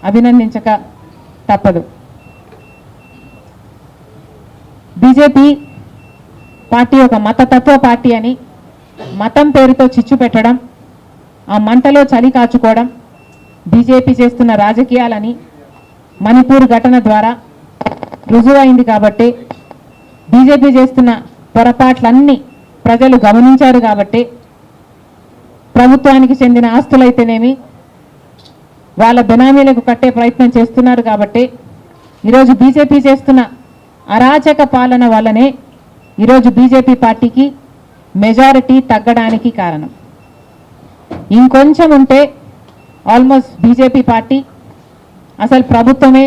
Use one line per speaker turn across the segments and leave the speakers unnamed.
అభినందించక తప్పదు. BJP party ఒక మతతత్వ పార్టీ అని మతం పేరుతో చిచ్చు పెట్టడం ఆ మంటలో చలి కాచుకోవడం బీజేపీ చేస్తున్న రాజకీయాలని మణిపూర్ ఘటన ద్వారా రుజువైంది కాబట్టి బీజేపీ చేస్తున్న పొరపాట్లన్నీ ప్రజలు గమనించారు కాబట్టి ప్రభుత్వానికి చెందిన ఆస్తులైతేనేమి వాళ్ళ బెనామీలకు కట్టే ప్రయత్నం చేస్తున్నారు కాబట్టి ఈరోజు బీజేపీ చేస్తున్న అరాచక పాలన వల్లనే ఈరోజు బీజేపీ పార్టీకి మెజారిటీ తగ్గడానికి కారణం. ఇంకొంచెం ఉంటే ఆల్మోస్ట్ బీజేపీ పార్టీ అసలు ప్రభుత్వమే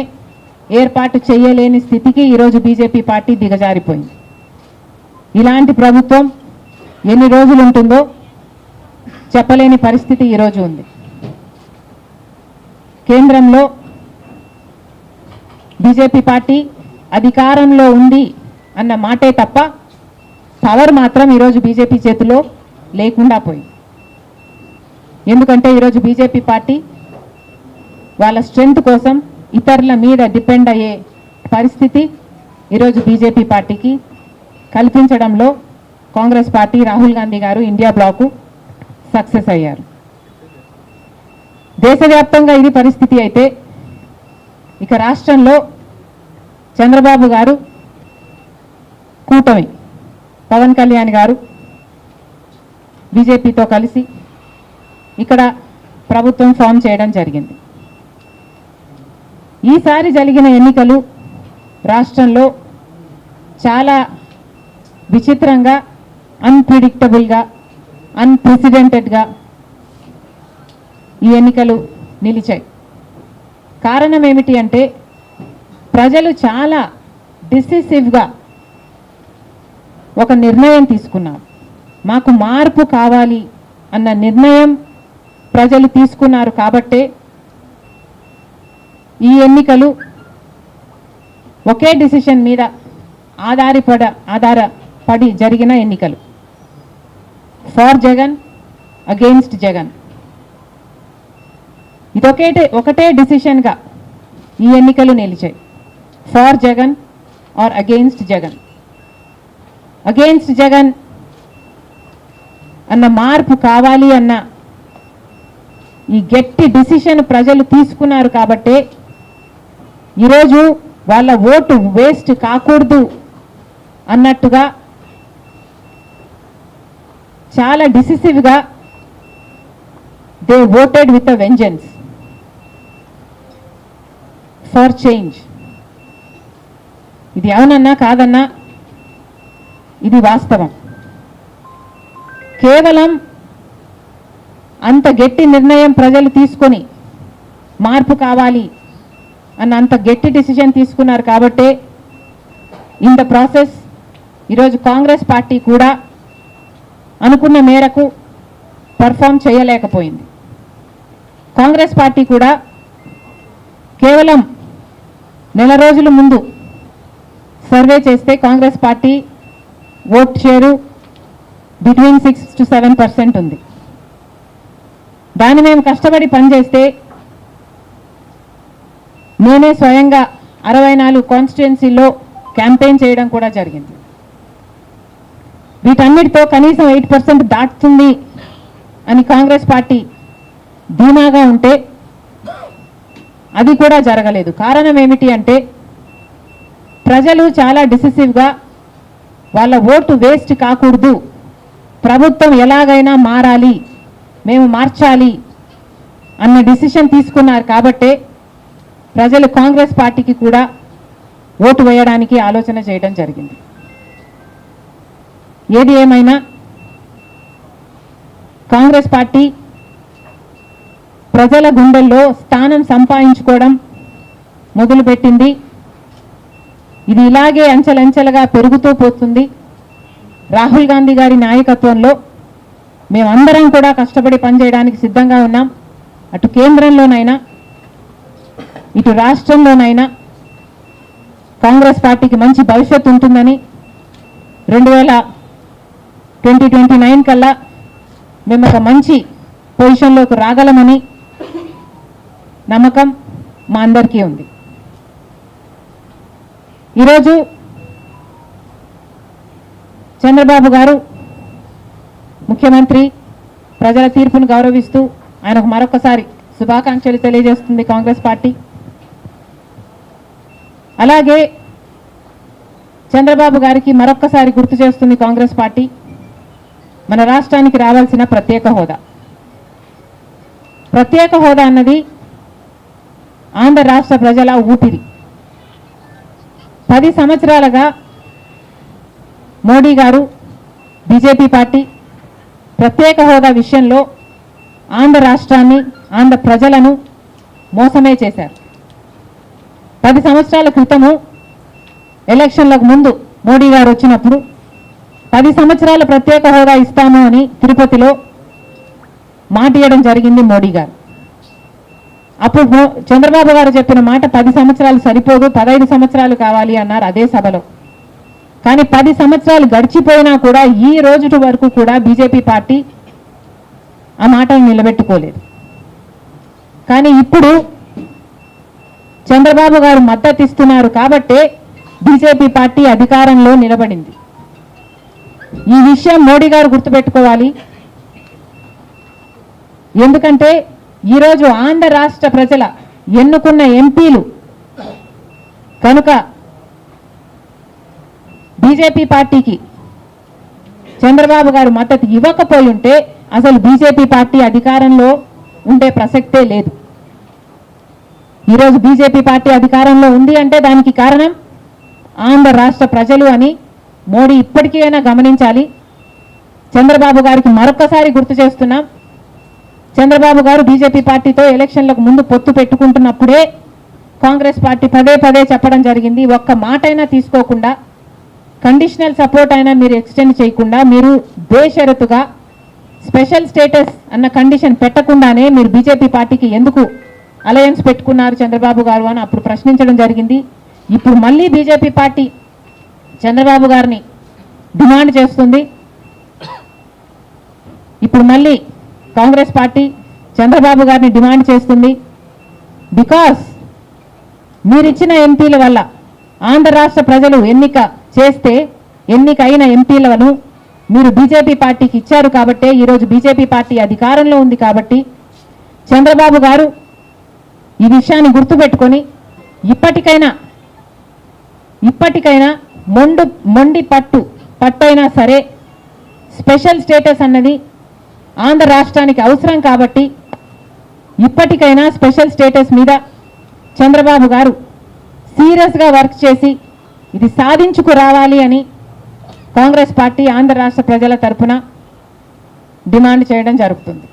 ఏర్పాటు చేయలేని స్థితికి ఈరోజు బీజేపీ పార్టీ దిగజారిపోయింది. ఇలాంటి ప్రభుత్వం ఎన్ని రోజులు ఉంటుందో చెప్పలేని పరిస్థితి ఈరోజు ఉంది. కేంద్రంలో బీజేపీ పార్టీ అధికారంలో ఉంది అన్న మాటే తప్ప పవర్ మాత్రం ఈరోజు బీజేపీ చేతిలో లేకుండా పోయింది. ఎందుకంటే ఈరోజు బీజేపీ పార్టీ వాళ్ళ స్ట్రెంగ్త్ కోసం ఇతరుల మీద డిపెండ్ అయ్యే పరిస్థితి ఈరోజు బీజేపీ పార్టీకి కల్పించడంలో కాంగ్రెస్ పార్టీ రాహుల్ గాంధీ గారు ఇండియా బ్లాకు సక్సెస్ అయ్యారు. దేశవ్యాప్తంగా ఇది పరిస్థితి అయితే ఇక రాష్ట్రంలో చంద్రబాబు గారు కూటమి పవన్ కళ్యాణ్ గారు బీజేపీతో కలిసి ఇక్కడ ప్రభుత్వం ఫామ్ చేయడం జరిగింది. ఈసారి జరిగిన ఎన్నికలు రాష్ట్రంలో చాలా విచిత్రంగా అన్ప్రిడిక్టబుల్గా అన్ప్రెసిడెంటెడ్గా ఈ ఎన్నికలు నిలిచాయి. కారణం ఏమిటి అంటే ప్రజలు చాలా డిసిసివ్గా ఒక నిర్ణయం తీసుకున్నారు. మాకు మార్పు కావాలి అన్న నిర్ణయం ప్రజలు తీసుకున్నారు కాబట్టే ఈ ఎన్నికలు ఒకే డిసిషన్ మీద ఆధారపడ ఆధారపడి జరిగిన ఎన్నికలు. For Jagan against Jagan. ఇదొకటే ఒకటే డిసిషన్గా ఈ ఎన్నికలు నిలిచాయి. For Jagan or against Jagan against Jagan అన్న మార్పు కావాలి అన్న ఈ గట్టి డిసిషన్ ప్రజలు తీసుకున్నారు కాబట్టే ఈరోజు వాళ్ళ ఓటు వేస్ట్ కాకూడదు అన్నట్టుగా చాలా డిసిసివ్గా they voted with a vengeance for change ఇది అవునన్నా కాదన్నా? ఇది వాస్తవం. కేవలం అంత గట్టి నిర్ణయం ప్రజలు తీసుకొని మార్పు కావాలి అన్న అంత గట్టి డిసిషన్ తీసుకున్నారు కాబట్టే ఇన్ ద ప్రాసెస్ ఈరోజు కాంగ్రెస్ పార్టీ కూడా అనుకున్న మేరకు పర్ఫామ్ చేయలేకపోయింది. కాంగ్రెస్ పార్టీ కూడా కేవలం నెల రోజుల ముందు సర్వే చేస్తే Congress party vote share between six to seven percent ఉంది. దాన్ని మేము కష్టపడి పనిచేస్తే నేనే స్వయంగా అరవై నాలుగు కాన్స్టిట్యున్సీలో క్యాంపెయిన్ చేయడం కూడా జరిగింది. వీటన్నిటితో కనీసం ఎయిట్ పర్సెంట్ దాటుతుంది అని కాంగ్రెస్ పార్టీ ధీమాగా ఉంటే అది కూడా జరగలేదు. కారణం ఏమిటి అంటే ప్రజలు చాలా డిసిసివ్గా వాళ్ళ ఓటు వేస్ట్ కాకూడదు. ప్రభుత్వం ఎలాగైనా మారాలి మేము మార్చాలి అన్న డిసిషన్ తీసుకున్నారు కాబట్టే ప్రజలు కాంగ్రెస్ పార్టీకి కూడా ఓటు వేయడానికి ఆలోచన చేయడం జరిగింది. ఏది ఏమైనా కాంగ్రెస్ పార్టీ ప్రజల గుండెల్లో స్థానం సంపాదించుకోవడం మొదలుపెట్టింది. ఇది ఇలాగే అంచెలంచెలుగా పెరుగుతూ పోతుంది. రాహుల్ గాంధీ గారి నాయకత్వంలో మేమందరం కూడా కష్టపడి పనిచేయడానికి సిద్ధంగా ఉన్నాం. అటు కేంద్రంలోనైనా ఇటు రాష్ట్రంలోనైనా కాంగ్రెస్ పార్టీకి మంచి భవిష్యత్తు ఉంటుందని రెండు వేల ట్వంటీ ట్వంటీ నైన్ కల్లా మేము ఒక మంచి పొజిషన్లోకి రాగలమని నమ్మకం మా అందరికీ ఉంది. ఈరోజు చంద్రబాబు గారు ముఖ్యమంత్రి ప్రజల తీర్పును గౌరవిస్తూ ఆయనకు మరొకసారి శుభాకాంక్షలు తెలియజేస్తుంది కాంగ్రెస్ పార్టీ. అలాగే చంద్రబాబు గారికి మరొక్కసారి గుర్తు చేస్తుంది కాంగ్రెస్ పార్టీ. మన రాష్ట్రానికి రావాల్సిన ప్రత్యేక హోదా. ప్రత్యేక హోదా అన్నది ఆంధ్ర రాష్ట్ర ప్రజల ఊపిరి. పది సంవత్సరాలుగా మోడీ గారు బీజేపీ పార్టీ ప్రత్యేక హోదా విషయంలో ఆంధ్ర రాష్ట్రాన్ని ఆంధ్ర ప్రజలను మోసమే చేశారు. పది సంవత్సరాల క్రితము ఎలక్షన్లకు ముందు మోడీ గారు వచ్చినప్పుడు పది సంవత్సరాల ప్రత్యేక హోదా ఇస్తాము అని తిరుపతిలో మాట ఇవ్వడం జరిగింది మోడీ గారు. అప్పుడు చంద్రబాబు గారు చెప్పిన మాట పది సంవత్సరాలు సరిపోదు పదహైదు సంవత్సరాలు కావాలి అన్నారు అదే సభలో. కానీ పది సంవత్సరాలు గడిచిపోయినా కూడా ఈ రోజుటి వరకు కూడా బీజేపీ పార్టీ ఆ మాటను నిలబెట్టుకోలేదు. కానీ ఇప్పుడు చంద్రబాబు గారు మద్దతు ఇస్తున్నారు కాబట్టే బీజేపీ పార్టీ అధికారంలో నిలబడింది. ఈ విషయం మోడీ గారు గుర్తుపెట్టుకోవాలి. ఎందుకంటే ఈరోజు ఆంధ్ర రాష్ట్ర ప్రజల ఎన్నుకున్న ఎంపీలు కనుక బీజేపీ పార్టీకి చంద్రబాబు గారు మద్దతు ఇవ్వకపోయి ఉంటే అసలు బీజేపీ పార్టీ అధికారంలో ఉండే ప్రసక్తే లేదు. ఈరోజు బీజేపీ పార్టీ అధికారంలో ఉంది అంటే దానికి కారణం ఆంధ్ర రాష్ట్ర ప్రజలు అని మోడీ ఇప్పటికైనా గమనించాలి. చంద్రబాబు గారికి మరొకసారి గుర్తు చేస్తున్నాం. చంద్రబాబు గారు బీజేపీ పార్టీతో ఎలక్షన్లకు ముందు పొత్తు పెట్టుకుంటున్నప్పుడే కాంగ్రెస్ పార్టీ పదే పదే చెప్పడం జరిగింది. ఒక్క మాట అయినా తీసుకోకుండా కండిషనల్ సపోర్ట్ అయినా మీరు ఎక్స్టెండ్ చేయకుండా మీరు బేషరతుగా స్పెషల్ స్టేటస్ అన్న కండిషన్ పెట్టకుండానే మీరు బీజేపీ పార్టీకి ఎందుకు అలయన్స్ పెట్టుకున్నారు చంద్రబాబు గారు అని అప్పుడు ప్రశ్నించడం జరిగింది. ఇప్పుడు మళ్ళీ బీజేపీ పార్టీ చంద్రబాబు గారిని డిమాండ్ చేస్తుంది. ఇప్పుడు మళ్ళీ కాంగ్రెస్ పార్టీ చంద్రబాబు గారిని డిమాండ్ చేస్తుంది. బికాస్ మీరిచ్చిన ఎంపీల వల్ల ఆంధ్ర రాష్ట్ర ప్రజలు ఎన్నిక చేస్తే ఎన్నిక అయిన ఎంపీలను మీరు బీజేపీ పార్టీకి ఇచ్చారు కాబట్టే ఈరోజు బీజేపీ పార్టీ అధికారంలో ఉంది కాబట్టి చంద్రబాబు గారు ఈ విషయాన్ని గుర్తుపెట్టుకొని ఇప్పటికైనా ఇప్పటికైనా మొండు మొండి పట్టు పట్టైనా సరే స్పెషల్ స్టేటస్ అన్నది ఆంధ్ర రాష్ట్రానికి అవసరం కాబట్టి ఇప్పటికైనా స్పెషల్ స్టేటస్ మీద చంద్రబాబు గారు సీరియస్గా వర్క్ చేసి ఇది సాధించుకు రావాలి అని కాంగ్రెస్ పార్టీ ఆంధ్ర రాష్ట్ర ప్రజల తరపున డిమాండ్ చేయడం జరుగుతుంది.